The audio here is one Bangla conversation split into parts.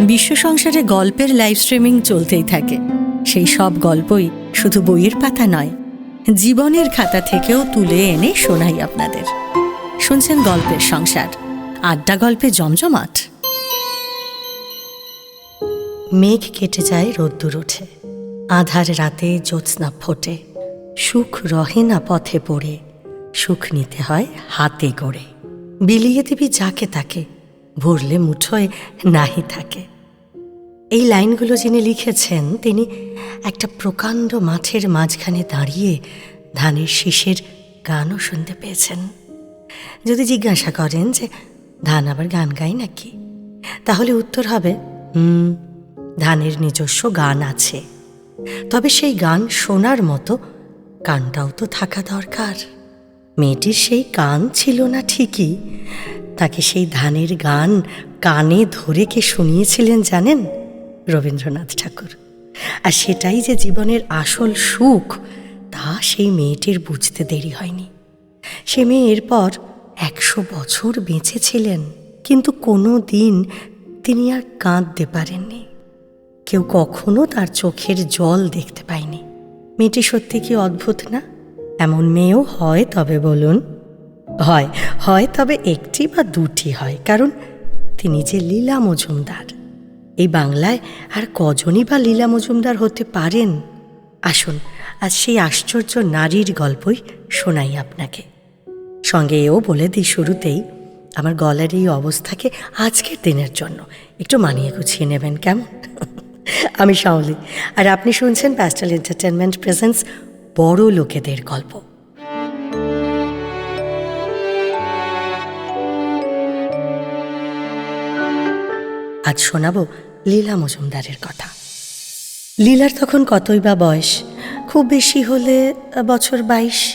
বিশ্ব সংসারে গল্পের লাইভ স্ট্রিমিং চলতেই থাকে। সেই সব গল্পই শুধু বইয়ের পাতা নয়, জীবনের খাতা থেকেও তুলে এনে শোনাই আপনাদের। শুনছেন গল্পের সংসার, আড্ডা গল্পে জমজমাট। মেঘ কেটে যায় রোদ্দুর ওঠে আধার রাতে জ্যোৎস্না ফোটে, সুখ রহে না পথে পড়ে, সুখ নিতে হয় হাতে গড়ে বিলিয়ে দিবি যাকে তাকে ভরলে মুঠোয় নাহি থাকে। এই লাইনগুলো যিনি লিখেছেন, তিনি একটা প্রকাণ্ড মাঠের মাঝখানে দাঁড়িয়ে ধানের শীষের গানও শুনতে পেয়েছেন। যদি জিজ্ঞাসা করেন যে, ধান আবার গান গায় নাকি? তাহলে উত্তর হবে, হুম, ধানের নিজস্ব গান আছে। তবে সেই গান শোনার মতো কানটাও তো থাকা দরকার। মেয়েটির সেই কান ছিল না ঠিকই তাকে সেই ধানের গান কানে ধরে কে শুনিয়েছিলেন জানেন? রবীন্দ্রনাথ ঠাকুর। আর সেটাই যে জীবনের আসল সুখ, তা সেই মেয়েটির বুঝতে দেরি হয়নি। সে মেয়ে এরপর একশো বছর বেঁচেছিলেন, কিন্তু কোনো দিন তিনি আর কাঁদতে পারেননি। কেউ কখনো তার চোখের জল দেখতে পায়নি। মেয়েটি সত্যি কি অদ্ভুত না? এমন মেয়েও হয় তবে বলুন। হয় হয় তবে একটি বা দুটি হয়, কারণ তিনি যে লীলা মজুমদার। এই বাংলায় আর কজনই বা লীলা মজুমদার হতে পারেন? আসুন, আজ সেই আশ্চর্য নারীর গল্পই শোনাই আপনাকে। সঙ্গে এও বলে দিই শুরুতেই, আমার গলার এই অবস্থাকে আজকের দিনের জন্য। একটু মানিয়ে গুছিয়ে নেবেন, কেমন? আমি শাওলি। আর আপনি শুনছেন প্যাস্টাল এন্টারটেনমেন্ট প্রেজেন্স বড় লোকেদের গল্প। আজ শোনাবো লীলা মজুমদারের কথা। লীলার তখন কতই বা বয়স? খুব বেশি হলে বছর বাইশ?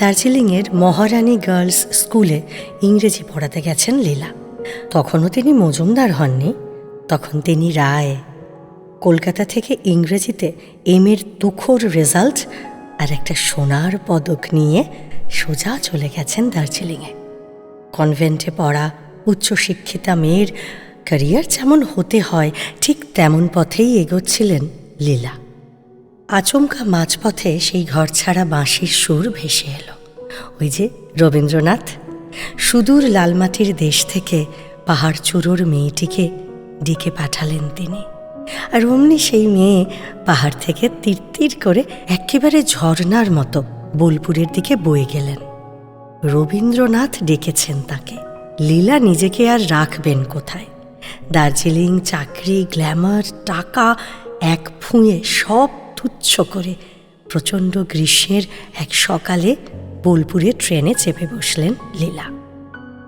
দার্জিলিংয়ের মহারানী গার্লস স্কুলে ইংরেজি পড়াতে গেছেন লীলা। তখনও তিনি মজুমদার হননি। তখন তিনি রায়। কলকাতা থেকে ইংরেজিতে এম এর তুখোর রেজাল্ট আর একটা সোনার পদক নিয়ে সোজা চলে গেছেন দার্জিলিংয়ে। কনভেন্টে পড়া উচ্চশিক্ষিতা মেয়ের ক্যারিয়ার যেমন হতে হয়, ঠিক তেমন পথেই এগোচ্ছিলেন লীলা। আচমকা মাঝপথে সেই ঘর ছাড়া বাঁশির সুর ভেসে এলো। ওই যে রবীন্দ্রনাথ, সুদূর লালমাটির দেশ থেকে পাহাড় চূড়োর মেয়েটিকে ডেকে পাঠালেন তিনি। আর অমনি সেই মেয়ে পাহাড় থেকে তীর করে একেবারে ঝর্ণার মতো বোলপুরের দিকে বয়ে গেলেন। রবীন্দ্রনাথ ডেকেছেন তাকে। লীলা নিজেকে আর রাখবেন কোথায়? দার্জিলিং, চাকরি, গ্ল্যামার, টাকা, এক ফুঁয়ে সব তুচ্ছ করে প্রচণ্ড গ্রীষ্মের এক সকালে বোলপুরে ট্রেনে চেপে বসলেন লীলা।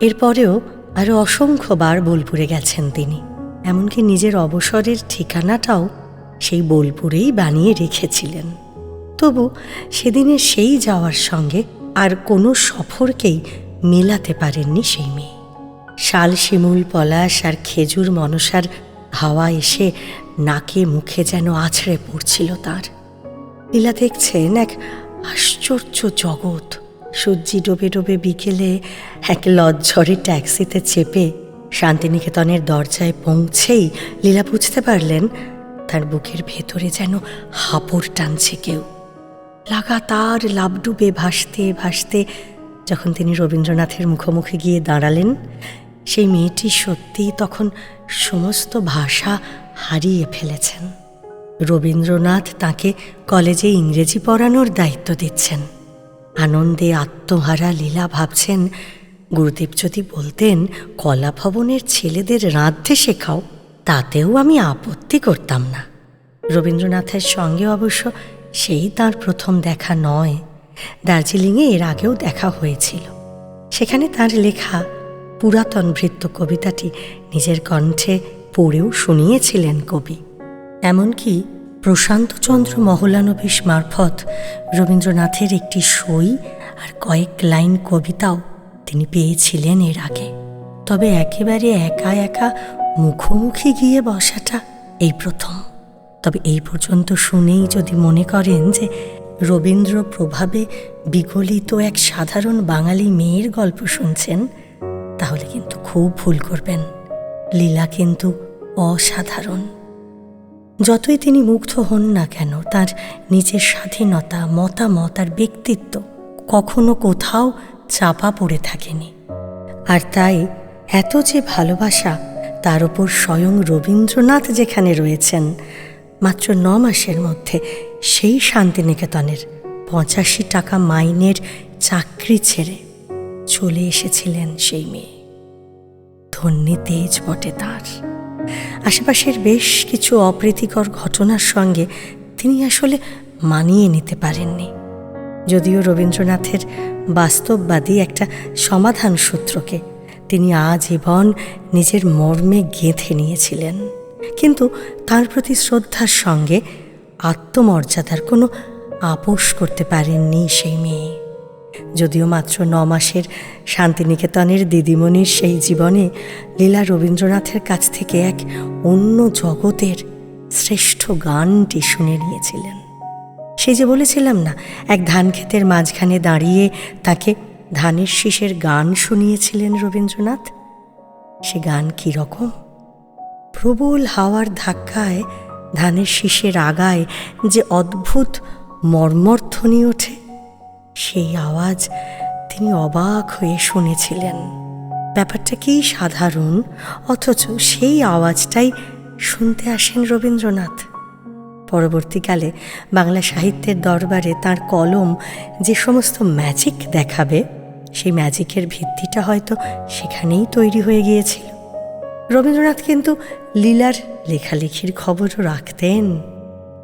এরপরেও আরও অসংখ্যবার বোলপুরে গেছেন তিনি। এমনকি নিজের অবসরের ঠিকানাটাও সেই বোলপুরেই বানিয়ে রেখেছিলেন। তবু সেদিনের সেই যাওয়ার সঙ্গে আর কোনো সফরকেই মেলাতে পারেননি সেই মেয়ে। শাল শিমুল পলাশ আর খেজুর মনসার হাওয়া এসে নাকে মুখে যেন আছড়ে পড়ছিল তার। লীলা দেখছেন এক আশ্চর্য জগৎ। সূর্যি ডোবে ডোবে বিকেলে এক লজ্জরে ট্যাক্সিতে চেপে শান্তিনিকেতনের দরজায় পৌঁছেই লীলা বুঝতে পারলেন, তার বুকের ভেতরে যেন হাপড় টানছে কেউ। লাগাতার লাভডুবে ভাসতে ভাসতে যখন তিনি রবীন্দ্রনাথের মুখোমুখি গিয়ে দাঁড়ালেন সেই মেয়েটি সত্যিই তখন সমস্ত ভাষা হারিয়ে ফেলেছেন। রবীন্দ্রনাথ তাকে কলেজে ইংরেজি পড়ানোর দায়িত্ব দিচ্ছেন। আনন্দে আত্মহারা লীলা ভাবছেন গুরুদেব যদি বলতেন কলা ভবনের ছেলেদের রাঁধতে শেখাও, তাতেও আমি আপত্তি করতাম না। রবীন্দ্রনাথের সঙ্গে অবশ্য সেই তার প্রথম দেখা নয়। দার্জিলিংয়ে এর আগেও দেখা হয়েছিল। সেখানে তার লেখা পুরাতন ভৃত্য কবিতাটি নিজের কণ্ঠে পড়েও শুনিয়েছিলেন কবি। এমনকি প্রশান্তচন্দ্র মহলানবিশ মারফত রবীন্দ্রনাথের একটি সই আর কয়েক লাইন কবিতাও তিনি পেয়েছিলেন এর আগে। তবে একেবারে একা একা মুখোমুখি গিয়ে বসাটা এই প্রথম। তবে এই পর্যন্ত শুনেই যদি মনে করেন যে রবীন্দ্র প্রভাবে বিগলিত এক সাধারণ বাঙালি মেয়ের গল্প শুনছেন তাহলে কিন্তু খুব ভুল করবেন। লীলা কিন্তু অসাধারণ। যতই তিনি মুগ্ধ হন না কেন, তার নিজের স্বাধীনতা, মতামত আর ব্যক্তিত্ব কখনো কোথাও চাপা পড়ে থাকেনি। আর তাই এত যে ভালোবাসা, তার ওপর স্বয়ং রবীন্দ্রনাথ যেখানে রয়েছেন, মাত্র ন মাসের মধ্যে সেই শান্তিনিকেতনের পঁচাশি টাকা মাইনের চাকরি ছেড়ে চলে এসেছিলেন সেই মেয়ে। ধন্যে তেজ বটে তার। আশেপাশের বেশ কিছু অপ্রীতিকর ঘটনার সঙ্গে তিনি আসলে মানিয়ে নিতে পারেননি। যদিও রবীন্দ্রনাথের বাস্তববাদী একটা সমাধান সূত্রকে তিনি আজীবন নিজের মর্মে গেঁথে নিয়েছিলেন। কিন্তু তার প্রতি শ্রদ্ধার সঙ্গে আত্মমর্যাদার কোনো আপোষ করতে পারেননি সেই মেয়ে। যদিও মাত্র ন মাসের শান্তিনিকেতনের দিদিমণির সেই জীবনে লীলা রবীন্দ্রনাথের কাছ থেকে এক অন্য জগতের শ্রেষ্ঠ গানটি শুনে নিয়েছিলেন। সে যে বলেছিলাম না, এক ধান ক্ষেতের মাঝখানে দাঁড়িয়ে তাকে ধানের শীষের গান শুনিয়েছিলেন রবীন্দ্রনাথ। সে গান কী রকম? প্রবল হাওয়ার ধাক্কায় ধানের শীষের আগায় যে অদ্ভুত মর্মর্থনি ওঠে সেই আওয়াজ তিনি অবাক হয়ে শুনেছিলেন। ব্যাপারটা কি সাধারণ? অথচ সেই আওয়াজটাই শুনতে আসেন রবীন্দ্রনাথ। পরবর্তীকালে বাংলা সাহিত্যের দরবারে তার কলম যে সমস্ত ম্যাজিক দেখাবে, সেই ম্যাজিকের ভিত্তিটা হয়তো সেখানেই তৈরি হয়ে গিয়েছিল। রবীন্দ্রনাথ কিন্তু লীলার লেখালেখির খবরও রাখতেন।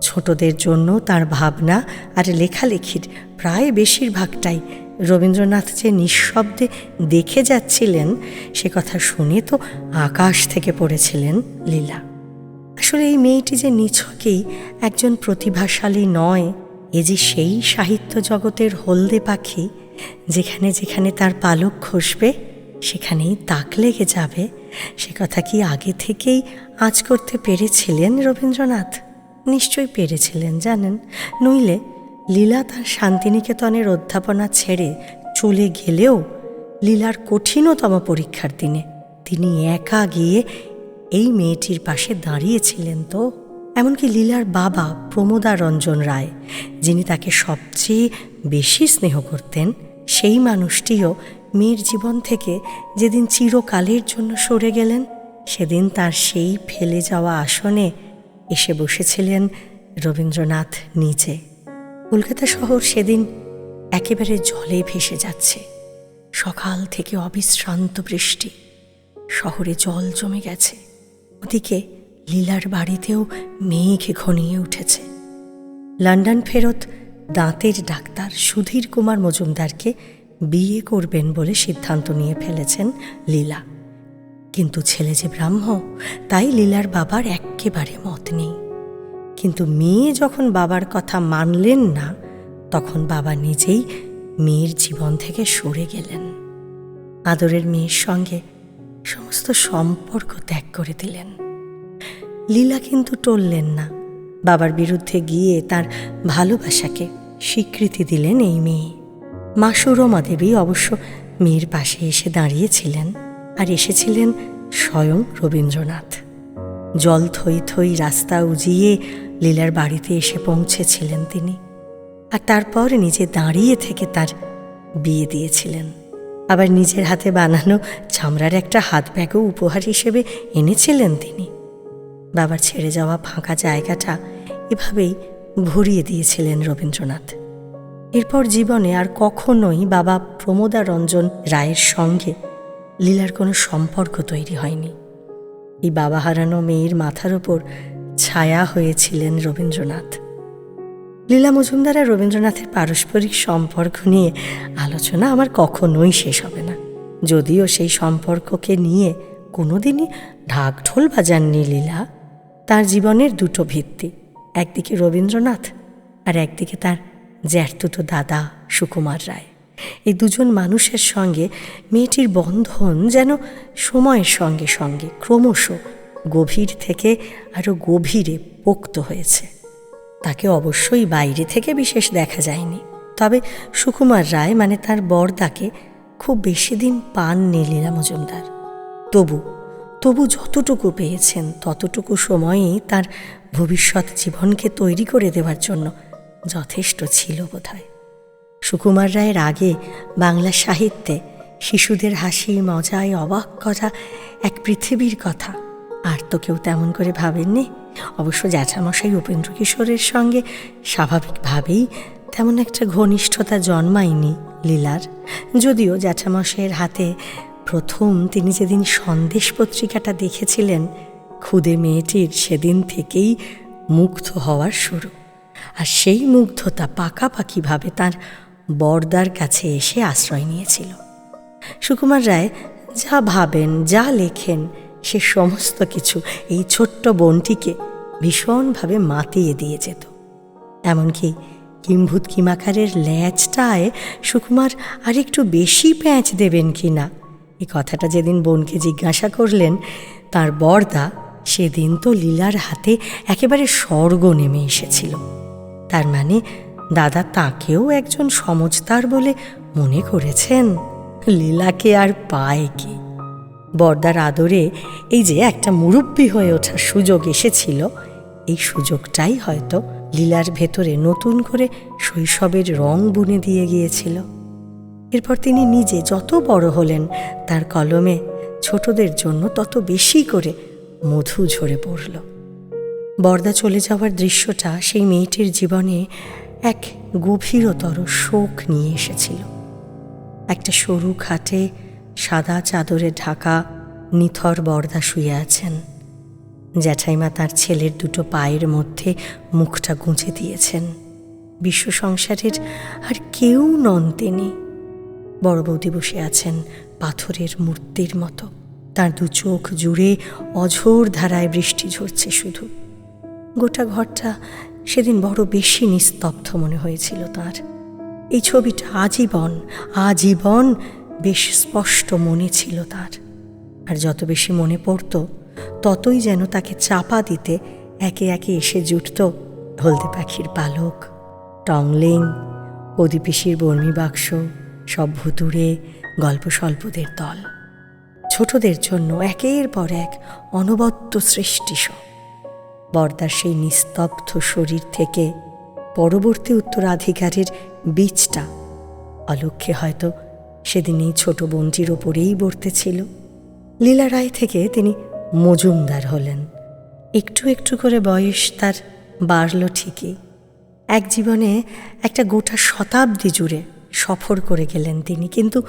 ছোটদের জন্য তার ভাবনা আর লেখালেখির প্রায় বেশিরভাগটাই রবীন্দ্রনাথ যে নিঃশব্দে দেখে যাচ্ছিলেন, সে কথা শুনে তো আকাশ থেকে পড়েছিলেন লীলা। আসলে এই মেয়েটি যে নিছকেই একজন প্রতিভাশালী নয়, এ যে সেই সাহিত্য জগতের হলদে পাখি, যেখানে যেখানে তার পালক খসবে, সেখানেই তাক লেগে যাবে, সে কথা কি আগে থেকেই আজ করতে পেরেছিলেন রবীন্দ্রনাথ? নিশ্চয়ই পেরেছিলেন, জানেন? নইলে লীলা তার শান্তিনিকেতনের অধ্যাপনা ছেড়ে চলে গেলেও লীলার কঠিনতম পরীক্ষার দিনে তিনি একা গিয়ে এই মেয়েটির পাশে দাঁড়িয়েছিলেন তো? এমনকি লীলার বাবা প্রমোদারঞ্জন রায়, যিনি তাকে সবচেয়ে বেশি স্নেহ করতেন, সেই মানুষটিও মেয়ের জীবন থেকে যেদিন চিরকালের জন্য সরে গেলেন, সেদিন তার সেই ফেলে যাওয়া আসনে এসে বসেছিলেন রবীন্দ্রনাথ নিজে। কলকাতা শহর সেদিন একেবারে জলে ভেসে যাচ্ছে। সকাল থেকে অবিশ্রান্ত বৃষ্টি। শহরে জল জমে গেছে। ওদিকে লীলার বাড়িতেও মেঘ ঘনিয়ে উঠেছে। লন্ডন ফেরত দাঁতের ডাক্তার সুধীর কুমার মজুমদারকে বিয়ে করবেন বলে সিদ্ধান্ত নিয়ে ফেলেছেন লীলা। কিন্তু ছেলে যে ব্রাহ্ম, তাই লীলার বাবার একেবারে মত নেই। কিন্তু মেয়ে যখন বাবার কথা মানলেন না, তখন বাবা নিজেই মেয়ের জীবন থেকে সরে গেলেন। আদরের মেয়ের সঙ্গে সমস্ত সম্পর্ক ত্যাগ করে দিলেন। লীলা কিন্তু টললেন না। বাবার বিরুদ্ধে গিয়ে তার ভালোবাসাকে স্বীকৃতি দিলেন এই মেয়ে। মা সুরমা দেবী অবশ্য মেয়ের পাশে এসে দাঁড়িয়েছিলেন। আর এসেছিলেন স্বয়ং রবীন্দ্রনাথ। জল থই থই রাস্তা উজিয়ে লীলার বাড়িতে এসে পৌঁছেছিলেন তিনি। আর তারপর নিজে দাঁড়িয়ে থেকে তার বিয়ে দিয়েছিলেন। আবার নিজের হাতে বানানো চামড়ার একটা হাত ব্যাগও উপহার হিসেবে এনেছিলেন তিনি। বাবার ছেড়ে যাওয়া ফাঁকা জায়গাটা এভাবেই ভরিয়ে দিয়েছিলেন রবীন্দ্রনাথ। এরপর জীবনে আর কখনোই বাবা প্রমোদারঞ্জন রায়ের সঙ্গে লীলার কোনো সম্পর্ক তৈরি হয়নি। এই বাবা হারানো মেয়ের মাথার ওপর ছায়া হয়েছিলেন রবীন্দ্রনাথ। লীলা মজুমদার আর রবীন্দ্রনাথের পারস্পরিক সম্পর্ক নিয়ে আলোচনা আমার কখনোই শেষ হবে না। যদিও সেই সম্পর্ককে নিয়ে কোনোদিনই ঢাক ঢোল বাজাননি লীলা। তার জীবনের দুটো ভিত্তি, একদিকে রবীন্দ্রনাথ আর একদিকে তার জ্যাঠতুতো দাদা সুকুমার রায়। এই দুজন মানুষের সঙ্গে মেয়েটির বন্ধন যেন সময়ের সঙ্গে সঙ্গে ক্রমশ গভীর থেকে আরও গভীরে পোক্ত হয়েছে। তাকে অবশ্যই বাইরে থেকে বিশেষ দেখা যায়নি। তবে সুকুমার রায় মানে তার বরদাকে খুব বেশি দিন পাননি লীলা মজুমদার। তবু তবু যতটুকু পেয়েছেন, ততটুকু সময়েই তার ভবিষ্যৎ জীবনকে তৈরি করে দেওয়ার জন্য যথেষ্ট ছিল বোধহয়। সুকুমার রায়ের আগে বাংলা সাহিত্যে শিশুদের হাসি, মজায় অবাক করা এক পৃথিবীর কথা। আর তো কেউ তেমন করে ভাবেননি। অবশ্য জ্যাঠামশাই উপেন্দ্র কিশোরের সঙ্গে স্বাভাবিকভাবেই তেমন একটা ঘনিষ্ঠতা জন্মায়নি লীলার। যদিও জ্যাঠামশাইয়ের হাতে প্রথম তিনি যেদিন সন্দেশ পত্রিকাটা দেখেছিলেন, খুদে মেয়েটির সেদিন থেকেই মুগ্ধ হওয়ার শুরু। আর সেই মুগ্ধতা পাকাপাকিভাবে তার বর্দার কাছে এসে আশ্রয় নিয়েছিল। সুকুমার রায় যা ভাবেন, যা লেখেন, সে সমস্ত কিছু এই ছোট্ট বোনটিকে ভীষণভাবে মাতিয়ে দিয়ে যেত। এমনকি কিম্ভূত কিমাকারের ল্যাচটায় সুকুমার আর একটু বেশি প্যাঁচ দেবেন কি না এই কথাটা যেদিন বোনকে জিজ্ঞাসা করলেন, তার বর্দা সেদিন তো লীলার হাতে একেবারে স্বর্গ নেমে এসেছিল। তার মানে দাদা তাকেও একজন সমজদার বলে মনে করেছেন। লীলাকে আর পায় কি? বর্দার আদরে এই যে একটা মুরব্বী হয়ে ওঠার সুযোগ এসেছিল, এই সুযোগটাই হয়তো লীলার ভেতরে নতুন করে শৈশবের রং বুনে দিয়ে গিয়েছিল। এরপর তিনি নিজে যত বড় হলেন, তার কলমে ছোটদের জন্য তত বেশি করে মধু ঝরে পড়ল। বর্দা চলে যাওয়ার দৃশ্যটা সেই মেয়েটির জীবনে এক গভীরতর শোক নিয়ে এসেছিল। একটা সরু খাটে সাদা চাদরে ঢাকা নিথর বর্দা শুয়ে আছেন। জ্যাঠাইমা তার ছেলের দুটো পায়ের মধ্যে মুখটা গুঁজে দিয়েছেন। বিশ্ব সংসারের আর কেউ নন তিনি। বড় বৌদি বসে আছেন পাথরের মূর্তির মতো। তার দু চোখ জুড়ে অঝোর ধারায় বৃষ্টি ঝরছে শুধু। গোটা ঘরটা সেদিন বড় বেশি নিস্তব্ধ মনে হয়েছিল তার। এই ছবিটা আজীবন আজীবন বেশ স্পষ্ট মনে ছিল তার। আর যত বেশি মনে পড়ত, ততই যেন তাকে চাপা দিতে একে একে এসে জুটত হলদে পাখির পালক, টংলিং অদিপিসির বর্মী বাক্স সব ভুতুড়ে গল্প স্বল্পদের দল। ছোটদের জন্য একের পর এক অনবদ্য সৃষ্টি সব বর্দার সেই নিস্তব্ধ শরীর থেকে পরবর্তী উত্তরাধিকারের বীজটা। অলক্ষ্যে হয়তো সেদিন এই ছোট বোনটির ওপরেই বর্তেছিল। লীলা রায় থেকে তিনি মজুমদার হলেন। একটু একটু করে বয়স তার বাড়ল ঠিকই। এক জীবনে একটা গোটা শতাব্দী জুড়ে সফর করে গেলেন তিনি, কিন্তু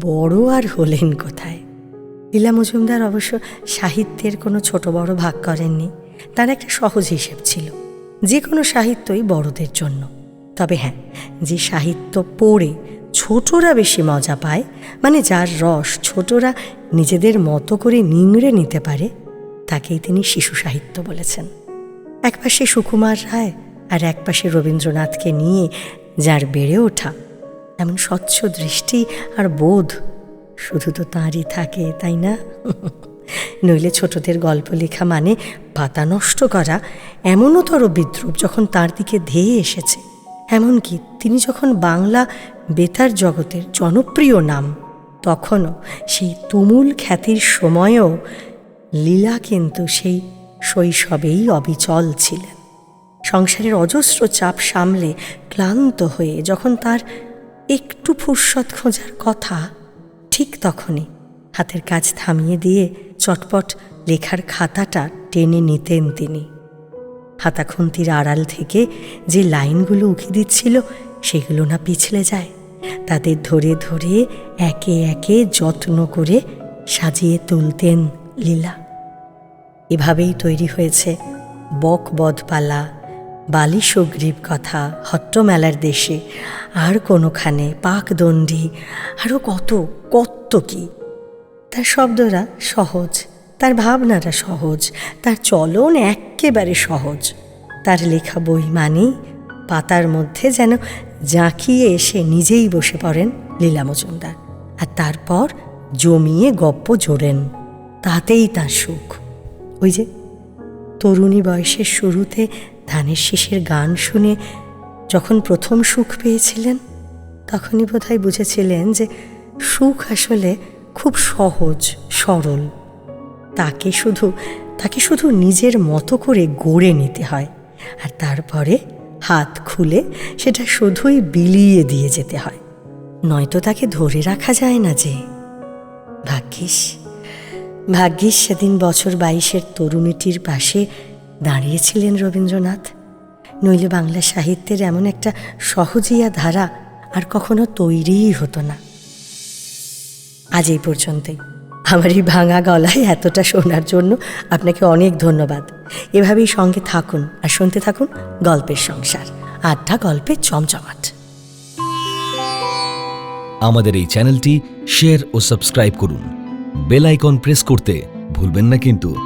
বড় আর হলেন কোথায়? লীলা মজুমদার অবশ্য সাহিত্যের কোনো ছোট বড় ভাগ করেননি। তার একটা সহজ হিসেব ছিল। যে কোনো সাহিত্যই বড়দের জন্য। তবে হ্যাঁ যে সাহিত্য পড়ে ছোটরা বেশি মজা পায় মানে যার রস ছোটরা নিজেদের মতো করে নিংড়ে নিতে পারে, তাকেই তিনি শিশু সাহিত্য বলেছেন। একপাশে সুকুমার রায় আর একপাশে রবীন্দ্রনাথকে নিয়ে যার বেড়ে ওঠা, এমন স্বচ্ছ দৃষ্টি আর বোধ শুধু তো তাঁরই থাকে, তাই না? নইলে ছোটদের গল্প লেখা মানে পাতা নষ্ট করা, এমনতর বিদ্রুপ যখন তার দিকে ধেয়ে এসেছে। এমনকি তিনি যখন বাংলা বেতার জগতের জনপ্রিয় নাম, তখনও সেই তুমুল খ্যাতির সময়েও লীলা কিন্তু সেই শৈশবেই অবিচল ছিলেন। সংসারের অজস্র চাপ সামলে ক্লান্ত হয়ে যখন তার একটু ফুরসত খোঁজার কথা ঠিক তখনই হাতের কাজ থামিয়ে দিয়ে চটপট লেখার খাতাটা টেনে নিতেন তিনি। হাতাখন্তির আড়াল থেকে যে লাইনগুলো উঁকি দিচ্ছিল, সেগুলো না পিছলে যায়। তাদের ধরে ধরে একে একে যত্ন করে সাজিয়ে তুলতেন লীলা। এভাবেই তৈরি হয়েছে বক বদপালা বালি সুগ্রীব কথা, হট্টমেলার দেশে, আর কোনোখানে পাকদণ্ডী আরও কত কত কি। তার শব্দরা সহজ, তার ভাবনাটা সহজ, তার চলন একেবারে সহজ। তার লেখা বই মানেই পাতার মধ্যে যেন জাঁকিয়ে এসে নিজেই বসে পড়েন লীলা মজুমদার আর তারপর জমিয়ে গপ্প জোড়েন, তাতেই তার সুখ। ওই যে তরুণী বয়সের শুরুতে ধানের শীষের গান শুনে যখন প্রথম সুখ পেয়েছিলেন, তখনই বোধহয় বুঝেছিলেন যে সুখ আসলে খুব সহজ, সরল। তাকে শুধু তাকে শুধু নিজের মতো করে গড়ে নিতে হয়। আর তারপরে হাত খুলে সেটা শুধুই বিলিয়ে দিয়ে যেতে হয়। নয়তো তাকে ধরে রাখা যায় না যে, ভাগ্যিস ভাগ্যিস সেদিন বছর বাইশের তরুণীটির পাশে দাঁড়িয়েছিলেন রবীন্দ্রনাথ। নইলে বাংলা সাহিত্যের এমন একটা সহজিয়া ধারা আর কখনো তৈরিই হতো না। আজ এই পর্যন্তই। আমার এই ভাঙা গলায় এতটা শোনার জন্য আপনাকে অনেক ধন্যবাদ। এভাবেই সঙ্গে থাকুন আর শুনতে থাকুন গল্পের সংসার। আড্ডা গল্পের চমচমাট। আমাদের এই চ্যানেলটি শেয়ার ও সাবস্ক্রাইব করুন। বেল আইকন প্রেস করতে ভুলবেন না কিন্তু।